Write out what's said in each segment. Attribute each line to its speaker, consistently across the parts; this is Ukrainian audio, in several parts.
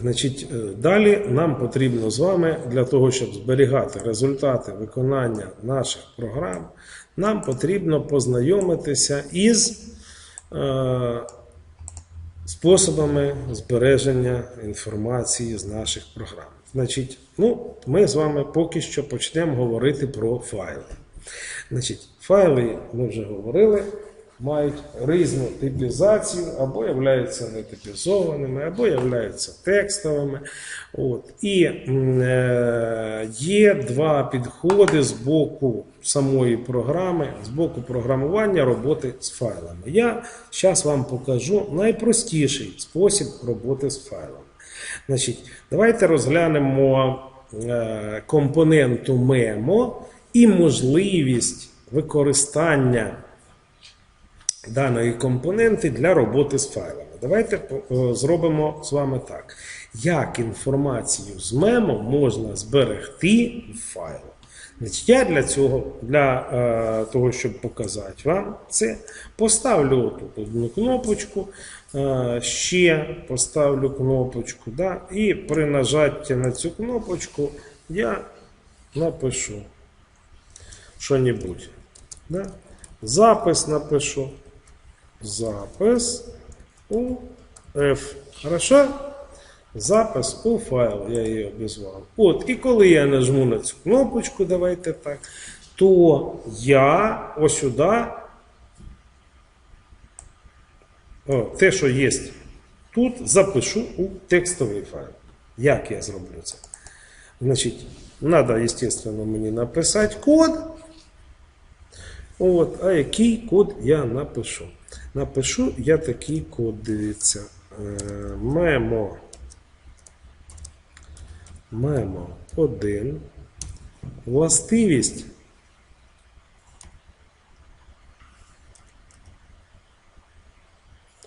Speaker 1: Значить, е, далі нам потрібно з вами для того, щоб зберігати результати виконання наших програм, нам потрібно познайомитися із е, способами збереження інформації з наших програм. Значить, ну, ми з вами поки що почнемо говорити про файли. Значить, файли, ми вже говорили, мають різну типізацію, або являються нетипізованими, або являються текстовими. От. І е, є два підходи з боку самої програми, з боку програмування роботи з файлами. Я зараз вам покажу найпростіший спосіб роботи з файлами. Значить, давайте розглянемо е, компоненту memo і можливість використання даної компоненти для роботи з файлами. Давайте е, зробимо з вами так. Як інформацію з мемо можна зберегти в файлу? Значить, я для цього, для е, того, щоб показати вам це, поставлю тут одну кнопочку, е, ще поставлю кнопочку, да, і при нажатті на цю кнопочку я напишу що-небудь. Да? Запис напишу. Запис у F. Хорошо? Запис у файл, я її обізвав. От, і коли я нажму на цю кнопочку, давайте так, то я ось сюди, о, те, що є тут, запишу у текстовий файл. Як я зроблю це? Значить, треба, естественно, мені написати код. От, а який код я напишу? Напишу я такий код, дивіться. Е, Мемо. Мемо 1. Властивість.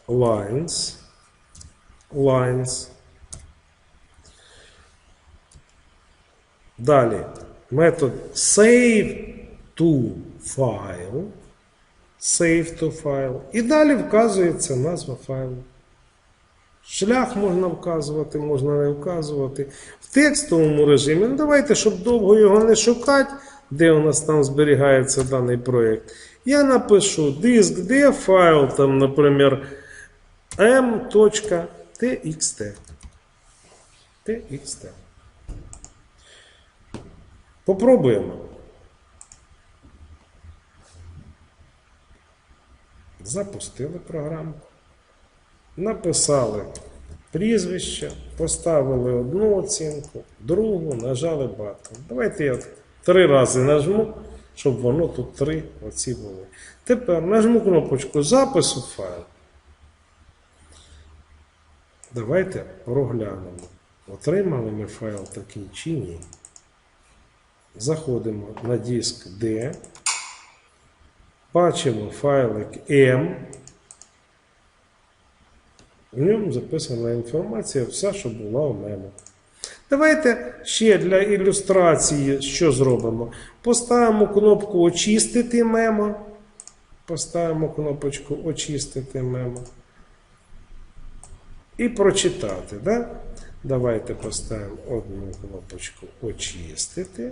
Speaker 1: Lines. Lines. Далі. Метод save to file. Save to file. І далі вказується назва файлу. Шлях можна вказувати, можна не вказувати. В текстовому режимі. Ну, давайте, щоб довго його не шукати, де у нас там зберігається даний проєкт. Я напишу диск D файл, там, наприклад, m.txt. txt. Попробуємо. Запустили програму. Написали прізвище, поставили одну оцінку, другу, нажали батон. Давайте я три рази нажму, щоб воно тут три оці були. Тепер нажму кнопочку запису файл. Давайте проглянемо. Отримали ми файл такий чи ні. Заходимо на диск D. Бачимо файлик M. В ньому записана інформація, вся, що була у мемо. Давайте ще для ілюстрації що зробимо? Поставимо кнопку Очистити мемо. Поставимо кнопочку Очистити мемо. І прочитати. Да? Давайте поставимо одну кнопочку Очистити.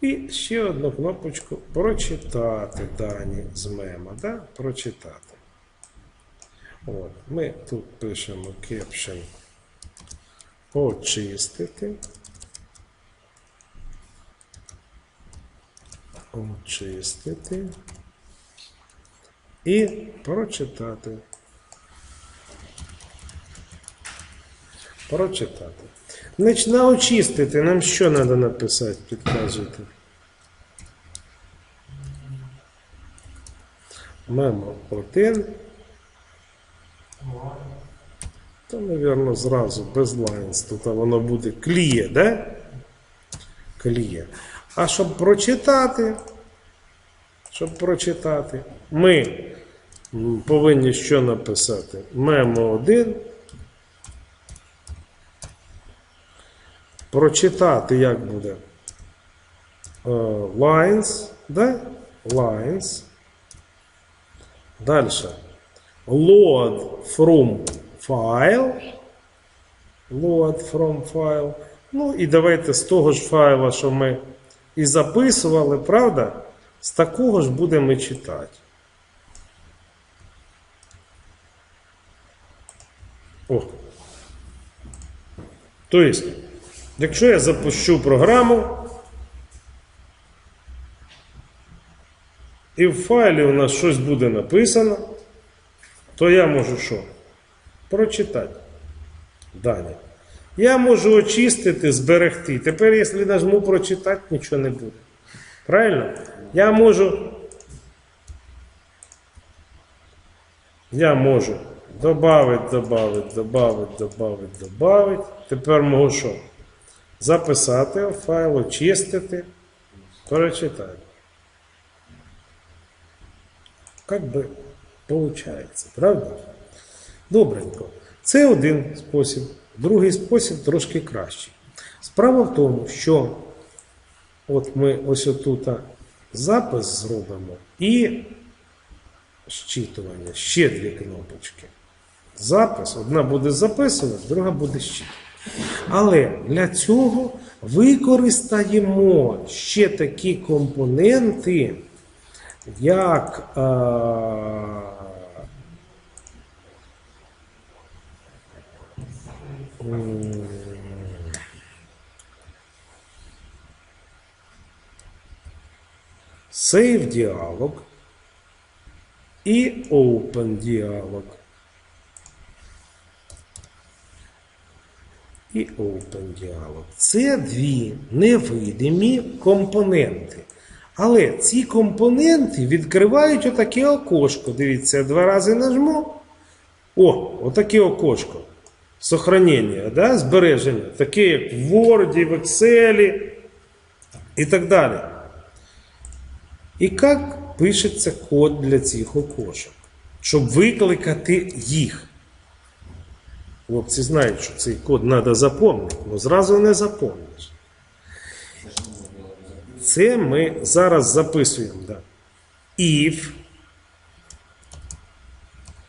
Speaker 1: І ще одну кнопочку Прочитати дані з мема. Да? Прочитати. От, Ми тут пишемо caption очистити. Очистити. І прочитати. Прочитати. Значить, на очистити нам що треба написати, підказуйте. Мемо 1. То, мабуть, зразу без lines. Тут воно буде кліє, да? Кліє. А щоб прочитати, щоб прочитати, ми повинні що написати? Мемо 1. Прочитати як буде? Е, Lines, да? Lines. Дальше. Load from файл. Load from file. Ну і давайте з того ж файла, що ми і записували, правда? З такого ж будемо читати. О. Тобто, якщо я запущу програму, і в файлі у нас щось буде написано, то я можу що? Прочитати. Далі. Я можу очистити, зберегти. Тепер, якщо нажму прочитати, нічого не буде. Правильно? Я можу. Я можу добавити, добавити, добавити, добавити, добавити. Тепер можу що? Записати файл, очистити, прочитати. Как би получається, правда? Добренько. Це один спосіб. Другий спосіб трошки кращий. Справа в тому, що от ми ось отут запис зробимо і щитування. Ще дві кнопочки. Запис. Одна буде записувати, друга буде щитувати. Але для цього використаємо ще такі компоненти, як е, Save діалог і Open діалог. І Open діалог. Це дві невидимі компоненти. Але ці компоненти відкривають отаке окошко. Дивіться, я два рази нажму. О, отаке окошко. Сохранення, да? збереження. Таке, як в Word, в Excel і так далі. І як пишеться код для цих окошок, щоб викликати їх. Хлопці знають, що цей код треба запомнити, але зразу не запомниш. Це ми зараз записуємо. Да. If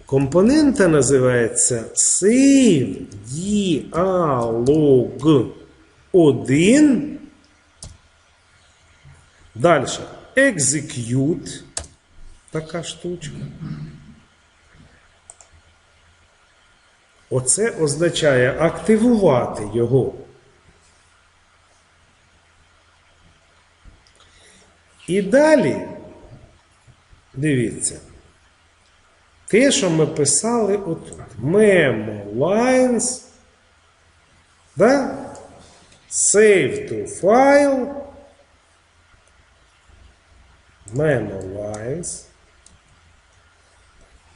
Speaker 1: компонента називається Save Dialog 1. Далі. Execute. Така штучка. Оце означає активувати його. І далі, дивіться, те, що ми писали отут. Memo lines, да? save to file, memo lines,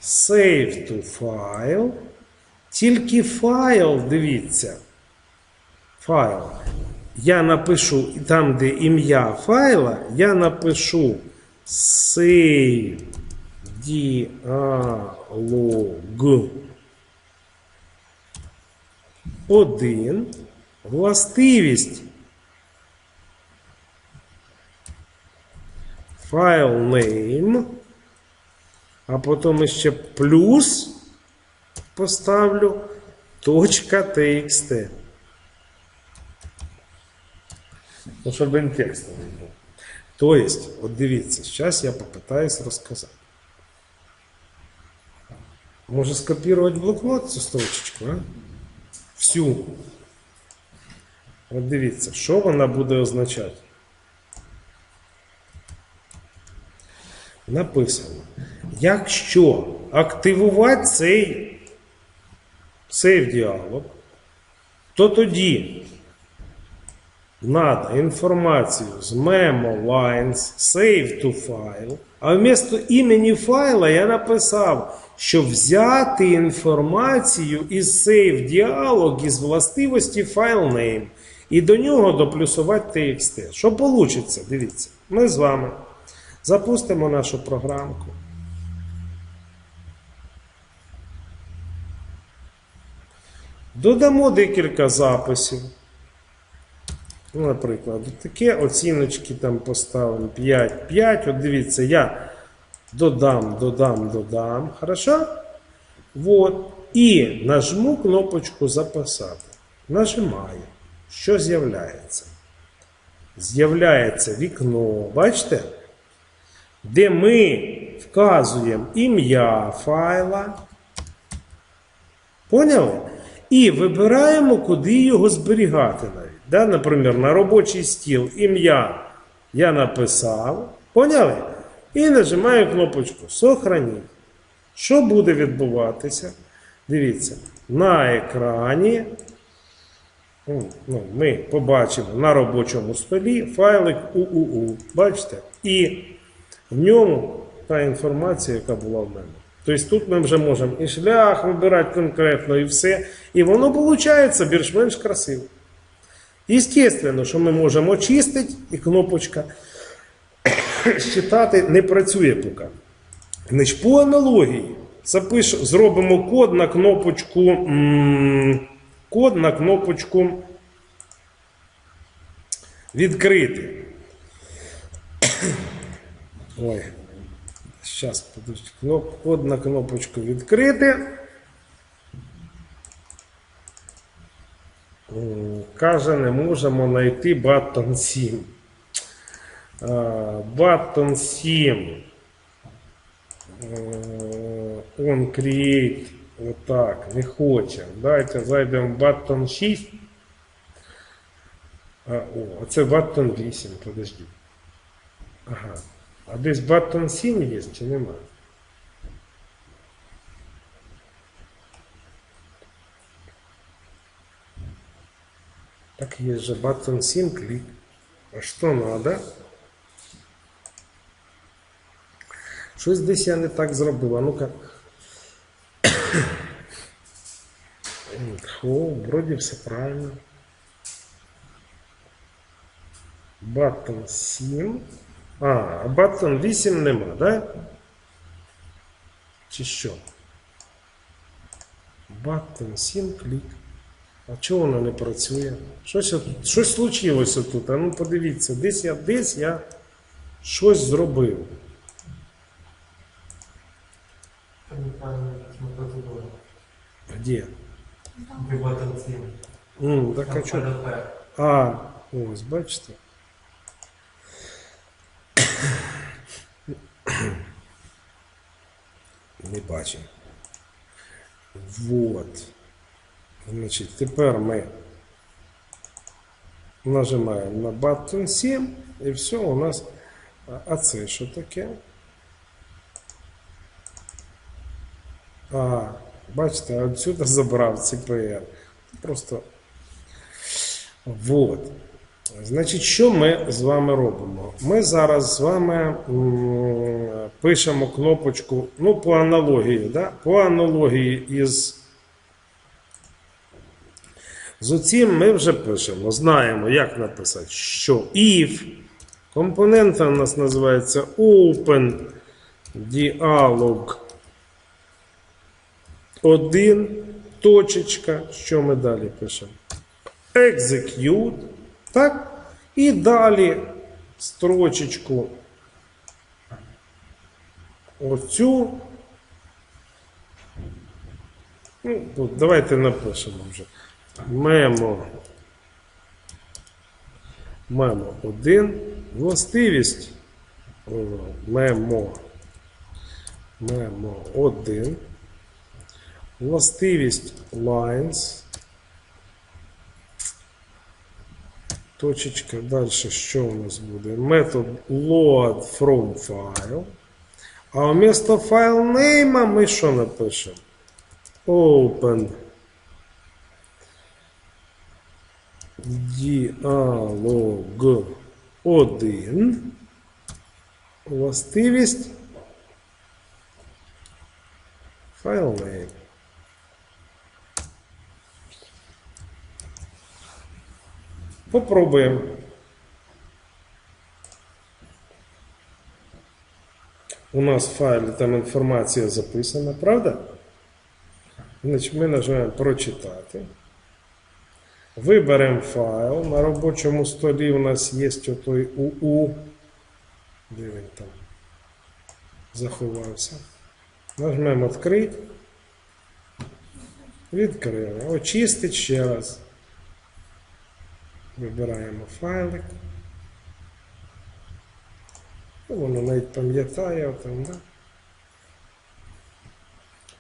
Speaker 1: save to file, тільки файл, дивіться, файл. Я напишу там, де ім'я файла, я напишу save dialog 1 властивість. Файл name, а потім ще плюс поставлю. Точка .txt. Ну, щоб він текст не був. Тобто, от дивіться, зараз я попитаюсь розказати. Може скопірувати блокнот цю строчечку, а? Всю. От дивіться, що вона буде означати. Написано. Якщо активувати цей save діалог, то тоді надо інформацію з memo lines, save to file, а вмісто імені файла я написав, що взяти інформацію із save діалог із властивості FileName і до нього доплюсувати TXT. Що вийде? Дивіться, ми з вами запустимо нашу програмку. Додамо декілька записів. Ну, наприклад, таке оціночки там поставимо 5, 5. От дивіться, я додам, додам, додам. Хорошо? Вот. І нажму кнопочку Записати. Нажимаю. Що з'являється? З'являється вікно, бачите? Де ми вказуємо ім'я файла. Поняли? І вибираємо, куди його зберігати. Да? Наприклад, на робочий стіл ім'я я написав. Поняли? І нажимаю кнопочку Сохраніть. Що буде відбуватися? Дивіться, на екрані ну, ми побачимо на робочому столі файлик УУУ. Бачите? І в ньому та інформація, яка була в мене. Тобто тут ми вже можемо і шлях вибирати конкретно, і все. І воно виходить більш-менш красиво. Естественно, що ми можемо очистити, і кнопочка считати не працює поки. Значить, по аналогії запиш, зробимо код на кнопочку. Код на кнопочку відкрити. Ой. Зараз, подожди. Код на кнопочку відкрити. Каже, не можемо знайти баттон 7. А, Баттон 7. Е, On create. Отак, не хоче. Давайте зайдемо в баттон 6. А, о, це баттон 8, подожди. Ага. А десь баттон 7 є чи нема? Так есть же баттон 7 клик. А что надо? Щось десь я не так зробив. А ну-ка. О, вроде все правильно. Баттон 7. А, а баттон 8 нема, да? Чи що? Баттон 7 клік. А чого воно не працює? Щось, щось случилося тут. А ну подивіться, десь я десь я щось зробив. Де? М, так а чого? А, ось, бачите. Не бачимо. Вот. Значить, тепер ми нажимаємо на button 7 і все у нас. А це що таке? А, бачите, отсюда забрав CPR. Просто Вот. Значить, що ми з вами робимо? Ми зараз з вами пишемо кнопочку, ну, по аналогії, да? по аналогії із. З оцім ми вже пишемо, знаємо, як написати, що if компонента у нас називається open dialog 1, точечка, що ми далі пишемо? execute, так? І далі строчечку оцю. Ну, давайте напишемо вже. Мемо. Мемо 1. Властивість. Мемо. Мемо 1. Властивість lines. Точечка. Далі що у нас буде? Метод load from file. А вместо файл name ми що напишемо? Open dialog 1. Властивість файл name. Попробуємо. У нас в файлі там інформація записана, правда? Значить, ми нажимаємо прочитати. Виберемо файл. На робочому столі у нас є отой УУ. Де він там заховався. Нажмемо відкрити. Відкрили. Очистить ще раз. Вибираємо файлик. Ну, Воно навіть пам'ятає там, да?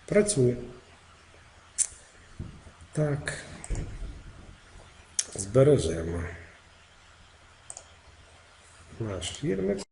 Speaker 1: Працює. Так. Збережемо наш фірмик.